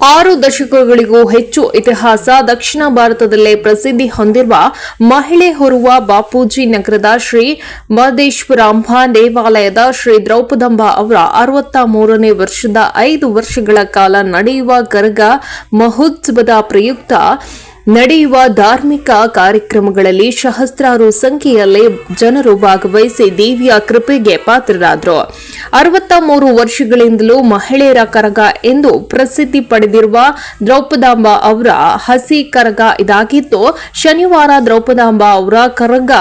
ಆರು ದಶಕಗಳಿಗೂ ಹೆಚ್ಚು ಇತಿಹಾಸ ದಕ್ಷಿಣ ಭಾರತದಲ್ಲೇ ಪ್ರಸಿದ್ಧಿ ಹೊಂದಿರುವ ಮಹಿಳೆ ಹೊರುವ ಬಾಪೂಜಿ ನಗರದ ಶ್ರೀ ಮಹದೇಶ್ವರಾಂಬ ದೇವಾಲಯದ ಶ್ರೀ ದ್ರೌಪದಂಬ ಅವರ ಅರವತ್ತ ಮೂರನೇ ವರ್ಷದ ಐದು ವರ್ಷಗಳ ಕಾಲ ನಡೆಯುವ ಗರ್ಗ ಮಹೋತ್ಸವದ ಪ್ರಯುಕ್ತ ನಡೆಯುವ ಧಾರ್ಮಿಕ ಕಾರ್ಯಕ್ರಮಗಳಲ್ಲಿ ಸಹಸ್ರಾರು ಸಂಖ್ಯೆಯಲ್ಲಿ ಜನರು ಭಾಗವಹಿಸಿ ದೇವಿಯ ಕೃಪೆಗೆ ಪಾತ್ರರಾದರು. ಅರವತ್ತ ಮೂರು ವರ್ಷಗಳಿಂದಲೂ ಮಹಿಳೆಯರ ಕರಗ ಎಂದು ಪ್ರಸಿದ್ಧಿ ಪಡೆದಿರುವ ದ್ರೌಪದಾಂಬ ಅವರ ಹಸಿ ಕರಗ ಇದಾಗಿದ್ದು ಶನಿವಾರ ದ್ರೌಪದಾಂಬ ಅವರ ಕರಗ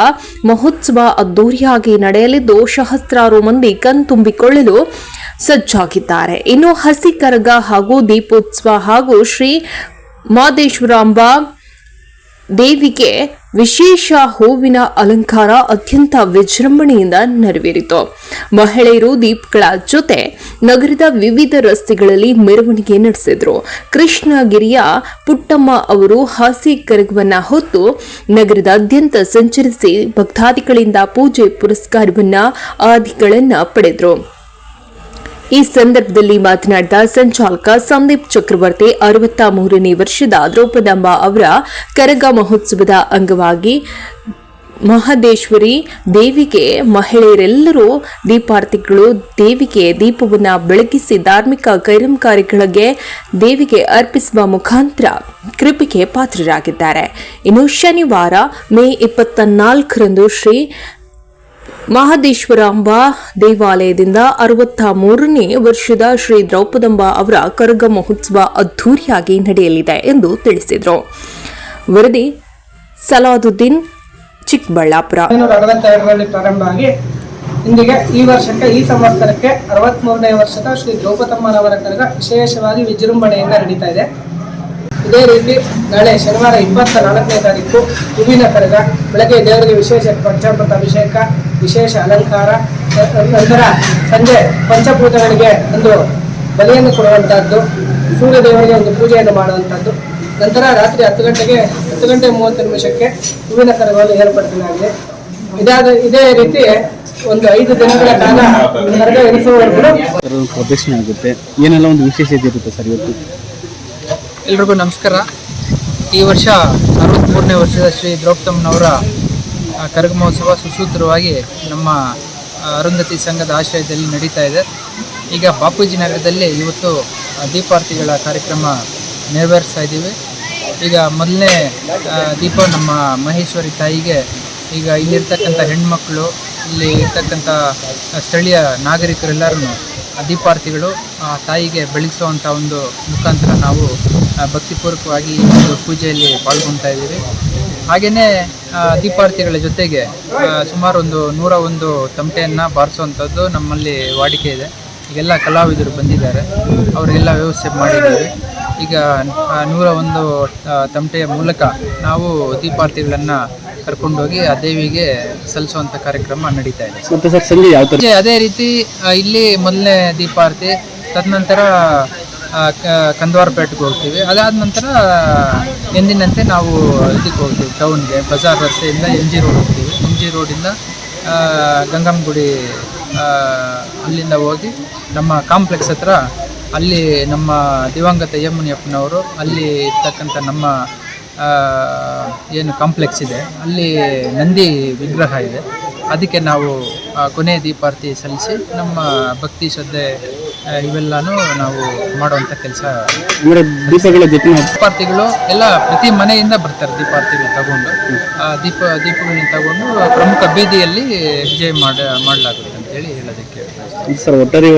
ಮಹೋತ್ಸವ ಅದ್ದೂರಿಯಾಗಿ ನಡೆಯಲಿದ್ದು, ಸಹಸ್ರಾರು ಮಂದಿ ಕಣ್ತುಂಬಿಕೊಳ್ಳಲು ಸಜ್ಜಾಗಿದ್ದಾರೆ. ಇನ್ನು ಹಸಿ ಕರಗ ಹಾಗೂ ದೀಪೋತ್ಸವ ಹಾಗೂ ಶ್ರೀ ಮಾದೇಶ್ವರಾಂಬ ದೇವಿಗೆ ವಿಶೇಷ ಹೂವಿನ ಅಲಂಕಾರ ಅತ್ಯಂತ ವಿಜೃಂಭಣೆಯಿಂದ ನೆರವೇರಿತು. ಮಹಿಳೆಯರು ದೀಪಗಳ ಜೊತೆ ನಗರದ ವಿವಿಧ ರಸ್ತೆಗಳಲ್ಲಿ ಮೆರವಣಿಗೆ ನಡೆಸಿದ್ರು. ಕೃಷ್ಣಗಿರಿಯ ಪುಟ್ಟಮ್ಮ ಅವರು ಹಾಸಿ ಕರಗವನ್ನ ಹೊತ್ತು ನಗರದಾದ್ಯಂತ ಸಂಚರಿಸಿ ಭಕ್ತಾದಿಗಳಿಂದ ಪೂಜೆ ಪುರಸ್ಕಾರವನ್ನ, ಆದಿಗಳನ್ನ ಪಡೆದರು. ಈ ಸಂದರ್ಭದಲ್ಲಿ ಮಾತನಾಡಿದ ಸಂಚಾಲಕ ಸಂದೀಪ್ ಚಕ್ರವರ್ತಿ ಅರವತ್ತ ಮೂರನೇ ವರ್ಷದ ದ್ರೌಪದಮ್ಮ ಅವರ ಕರಗ ಮಹೋತ್ಸವದ ಅಂಗವಾಗಿ ಮಹದೇಶ್ವರಿ ದೇವಿಗೆ ಮಹಿಳೆಯರೆಲ್ಲರೂ ದೀಪಾರ್ಥಿಗಳು ದೇವಿಗೆ ದೀಪವನ್ನು ಬೆಳಗಿಸಿ ಧಾರ್ಮಿಕ ಕೈರಂಕಾರಿಗಳಿಗೆ ದೇವಿಗೆ ಅರ್ಪಿಸುವ ಮುಖಾಂತರ ಕೃಪೆಗೆ ಪಾತ್ರರಾಗಿದ್ದಾರೆ. ಇನ್ನು ಶನಿವಾರ ಮೇ ಇಪ್ಪತ್ತ ನಾಲ್ಕರಂದು ಶ್ರೀ ಮಹದೇಶ್ವರಾಂಬ ದೇವಾಲಯದಿಂದ ಅರವತ್ತ ಮೂರನೇ ವರ್ಷದ ಶ್ರೀ ದ್ರೌಪದಂಬ ಅವರ ಕರಗ ಮಹೋತ್ಸವ ಅದ್ಧೂರಿಯಾಗಿ ನಡೆಯಲಿದೆ ಎಂದು ತಿಳಿಸಿದರು. ವರದಿ ಸಲಾದುದ್ದೀನ್, ಚಿಕ್ಕಬಳ್ಳಾಪುರ. ಪ್ರಾರಂಭ ಆಗಿ ಇಂದಿಗೆ ಈ ವರ್ಷಕ್ಕೆ, ಈ ಸಂವತ್ಸರಕ್ಕೆ ಅರವತ್ಮೂರನೇ ವರ್ಷದ ಶ್ರೀ ದ್ರೌಪದಮ್ಮನವರ ಕರಗ ವಿಶೇಷವಾಗಿ ವಿಜೃಂಭಣೆಯಿಂದ ನಡೀತಾ ಇದೆ. ಇದೇ ರೀತಿ ನಾಳೆ ಶನಿವಾರ ಇಪ್ಪತ್ತ ನಾಲ್ಕನೇ ತಾರೀಕು ಹೂವಿನ ಕರಗ, ಬೆಳಗ್ಗೆ ದೇವರಿಗೆ ವಿಶೇಷ ಪಂಚಾಮೃತ ಅಭಿಷೇಕ, ವಿಶೇಷ ಅಲಂಕಾರ, ನಂತರ ಸಂಜೆ ಪಂಚಭೂತಗಳಿಗೆ ಒಂದು ಬಲಿಯನ್ನು ಕೊಡುವಂತಹದ್ದು ಸೂರ್ಯ ದೇವರಿಗೆ ಒಂದು ಪೂಜೆಯನ್ನು ಮಾಡುವಂಥದ್ದು ನಂತರ ರಾತ್ರಿ ಹತ್ತು ಗಂಟೆಗೆ, ಹತ್ತು ಗಂಟೆ ಮೂವತ್ತು ನಿಮಿಷಕ್ಕೆ ಹೂವಿನ ಕರಗವನ್ನು ಏರ್ಪಡಿಸಲಾಗಿದೆ. ಇದಾದ, ಇದೇ ರೀತಿ ಒಂದು ಐದು ದಿನಗಳ ಕಾಲ ಕರಗ ಪ್ರದರ್ಶನ ಆಗುತ್ತೆ. ಏನೆಲ್ಲ ಒಂದು ವಿಶೇಷತೆ ಇರುತ್ತೆ ಸರ್ ಇವತ್ತು? ಎಲ್ರಿಗೂ ನಮಸ್ಕಾರ. ಈ ವರ್ಷ ಅರವತ್ತ್ಮೂರನೇ ವರ್ಷದ ಶ್ರೀ ದ್ರೌಪದಮ್ಮನವರ ಕರಗ ಮಹೋತ್ಸವ ಸುಸೂತ್ರವಾಗಿ ನಮ್ಮ ಅರುಂಧತಿ ಸಂಘದ ಆಶ್ರಯದಲ್ಲಿ ನಡೀತಾ ಇದೆ. ಈಗ ಬಾಪೂಜಿ ನಗರದಲ್ಲಿ ಇವತ್ತು ದೀಪಾರ್ತಿಗಳ ಕಾರ್ಯಕ್ರಮ ನೆರವೇರಿಸ್ತಾ ಇದ್ದೀವಿ. ಈಗ ಮೊದಲನೇ ದೀಪ ನಮ್ಮ ಮಹೇಶ್ವರಿ ತಾಯಿಗೆ. ಈಗ ಇಲ್ಲಿರ್ತಕ್ಕಂಥ ಹೆಣ್ಮಕ್ಳು, ಇಲ್ಲಿ ಇರ್ತಕ್ಕಂಥ ಸ್ಥಳೀಯ ನಾಗರಿಕರೆಲ್ಲರೂ ದೀಪಾರತಿಗಳು ಆ, ತಾಯಿಗೆ ಬೆಳಗಿಸುವಂಥ ಒಂದು ಮುಖಾಂತರ ನಾವು ಭಕ್ತಿಪೂರ್ವಕವಾಗಿ ಒಂದು ಪೂಜೆಯಲ್ಲಿ ಪಾಲ್ಗೊಳ್ತಾ ಇದ್ದೀವಿ. ಹಾಗೆಯೇ ದೀಪಾರ್ಥಿಗಳ ಜೊತೆಗೆ ಸುಮಾರು ಒಂದು ನೂರ ಒಂದು ತಮಟೆಯನ್ನು ಬಾರಿಸುವಂಥದ್ದು ನಮ್ಮಲ್ಲಿ ವಾಡಿಕೆ ಇದೆ. ಈಗೆಲ್ಲ ಕಲಾವಿದರು ಬಂದಿದ್ದಾರೆ. ಅವರಿಗೆಲ್ಲ ವ್ಯವಸ್ಥೆ ಮಾಡಿದ್ದೀವಿ. ಈಗ ನೂರ ಒಂದು ತಮಟೆಯ ಮೂಲಕ ನಾವು ದೀಪಾರತಿಗಳನ್ನು ಕರ್ಕೊಂಡೋಗಿ ಆ ದೇವಿಗೆ ಸಲ್ಲಿಸುವಂತ ಕಾರ್ಯಕ್ರಮ ನಡೀತಾ ಇದೆ. ಮತ್ತೆ ಸರ್ ಸಂಜೆ ಯಾವ ಥರ ಸಂಜೆ ಅದೇ ರೀತಿ ಆ, ಇಲ್ಲಿ ಮೊದಲನೇ ದೀಪಾರತಿ ತದನಂತರ ಕಂದವಾರಪೇಟೆಗೆ ಹೋಗ್ತೀವಿ. ಅದಾದ ನಂತರ ಎಂದಿನಂತೆ ನಾವು ಇದಕ್ಕೆ ಹೋಗ್ತೀವಿ ಟೌನ್ಗೆ ಬಜಾರ್ ರಸ್ತೆಯಿಂದ ಎಂ ಜಿ ರೋಡ್ ಹೋಗ್ತೀವಿ. ಎಂ ಜಿ ರೋಡಿಂದ ಗಂಗಮ್ಮಗುಡಿ ಗಂಗಮ್ಮ ಗುಡಿ ಆ, ಅಲ್ಲಿಂದ ಹೋಗಿ ನಮ್ಮ ಕಾಂಪ್ಲೆಕ್ಸ್ ಹತ್ರ ಅಲ್ಲಿ ನಮ್ಮ ದಿವಂಗತ ಯಮ್ಮನಿಯಪ್ಪನವರು ಅಲ್ಲಿ ಇರ್ತಕ್ಕಂಥ ನಮ್ಮ ಏನು ಕಾಂಪ್ಲೆಕ್ಸ್ ಇದೆ. ಅಲ್ಲಿ ನಂದಿ ವಿಗ್ರಹ ಇದೆ. ಅದಕ್ಕೆ ನಾವು ಕೊನೆ ದೀಪಾರ್ತಿ ಸಲ್ಲಿಸಿ ನಮ್ಮ ಭಕ್ತಿ ಶ್ರದ್ಧೆ ಇವೆಲ್ಲನೂ ನಾವು ಮಾಡುವಂಥ ಕೆಲಸ. ದೀಪಗಳ ಜೊತೆ ದೀಪಾರ್ಥಿಗಳು ದೀಪಾರತಿಗಳು ಎಲ್ಲ ಪ್ರತಿ ಮನೆಯಿಂದ ಬರ್ತಾರೆ ದೀಪಾರ್ತಿಗಳು ತಗೊಂಡು. ಆ, ದೀಪ ದೀಪಗಳನ್ನ ತಗೊಂಡು ಪ್ರಮುಖ ಬೀದಿಯಲ್ಲಿ ವಿಜಯ ಮಾಡ ಮಾಡಲಾಗುತ್ತೆ ಅಂತೇಳಿ ಹೇಳೋದಕ್ಕೆ ಬಯಸ್ತೀನಿ. ಸರ್ ಒಟ್ಟಾರೆ